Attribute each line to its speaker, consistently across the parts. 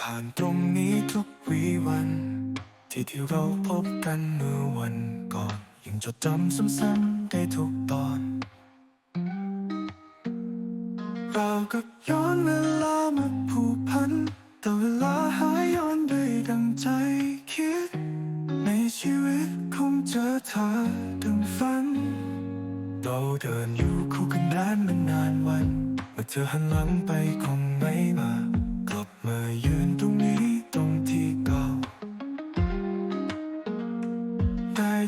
Speaker 1: ผ่านตรงนี้ทุกวีวัน ที่ที่เราพบกันเมื่อวันก่อน ยังจดจำซ้ำๆได้ทุกตอน เรากับย้อนเวลามาผูกพัน แต่เวลาหายย้อนได้ดังใจคิด ในชีวิตคงเจอเธอดังฝัน เราเดินอยู่คู่กันนานมานานวัน เมื่อเธอหันหลังไปคงไม่มา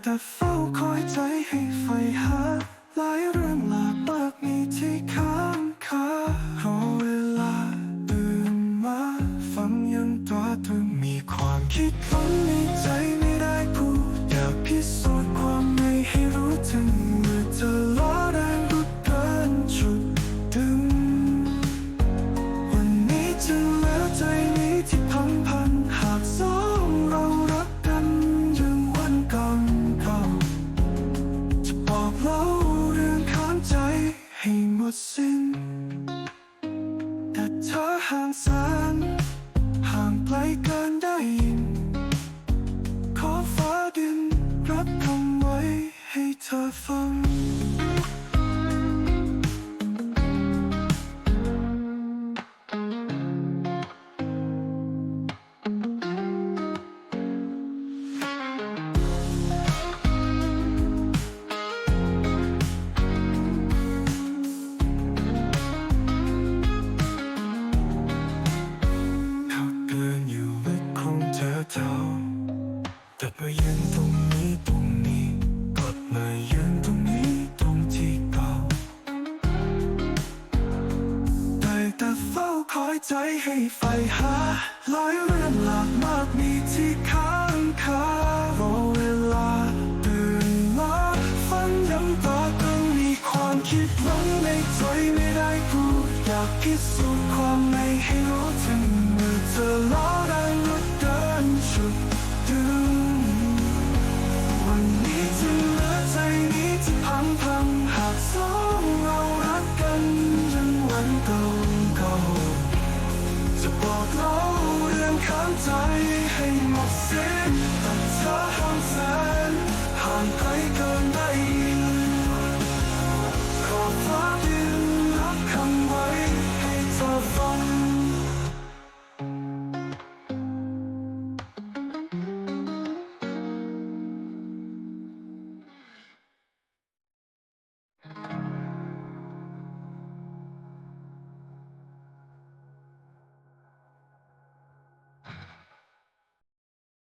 Speaker 1: แต่เฝ้าคอยใจให้ไฟหาหลายเรื่องหลากมากมีที่ค้างคารอเวลาตื่นมาฟังยังตัวตึงมีความคิดฝันในใจ ดสิ้น แต่เธอห่างแสนห่างไกลกัน แต่เฝ้าคอยใจให้ไฟหาหลายเรื่องหลากมากมีที่ค้างคารอเวลาตื่นมาฟังย้ำตาก็มีความคิดหลังในใจไม่ได้พูดอยากพิสูจน์ความไม่ให้รู้ถึง อกเล่าเรื่องข้างใจให้หมดสิ้น